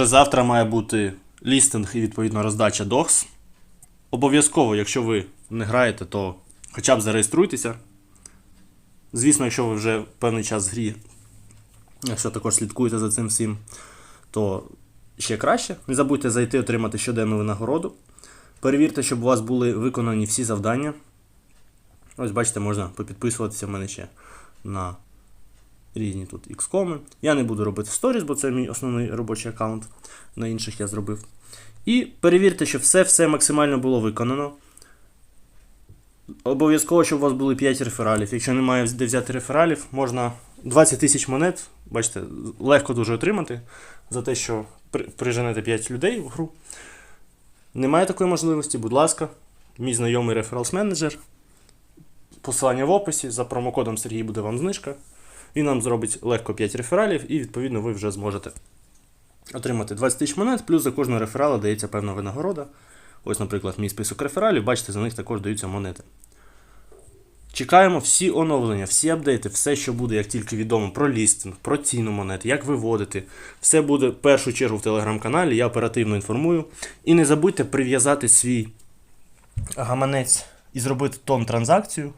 вже завтра має бути лістинг і відповідно роздача DOCS. Обов'язково, якщо ви не граєте, то хоча б зареєструйтеся. Звісно, якщо ви вже певний час в грі, якщо також слідкуєте за цим всім, то ще краще. Не забудьте зайти отримати щоденну винагороду. Перевірте, щоб у вас були виконані всі завдання. Ось бачите, можна попідписуватися в мене ще на різні тут XCOM. Я не буду робити сторіс, бо це мій основний робочий аккаунт. На інших я зробив. І перевірте, що все-все максимально було виконано. Обов'язково, щоб у вас були 5 рефералів. Якщо немає де взяти рефералів, можна 20 тисяч монет, бачите, легко дуже отримати за те, що при- приженете 5 людей в гру. Немає такої можливості, будь ласка, мій знайомий рефералс менеджер. Посилання в описі. За промокодом Сергій буде вам знижка. Він нам зробить легко 5 рефералів, і відповідно ви вже зможете отримати 20 тисяч монет, плюс за кожного реферала дається певна винагорода. Ось, наприклад, мій список рефералів, бачите, за них також даються монети. Чекаємо всі оновлення, всі апдейти, все, що буде, як тільки відомо про лістинг, про ціну монет, як виводити. Все буде в першу чергу в телеграм-каналі, я оперативно інформую. І не забудьте прив'язати свій гаманець і зробити тон транзакцію.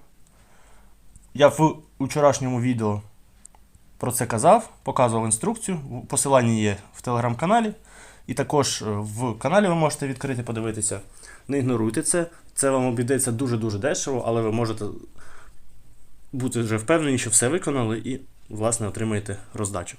Я в вчорашньому відео про це казав, показував інструкцію. Посилання є в телеграм-каналі. І також е, в каналі ви можете відкрити, подивитися. Не ігноруйте це. Це вам обійдеться дуже-дуже дешево, але ви можете бути вже впевнені, що все виконали і, власне, отримаєте роздачу.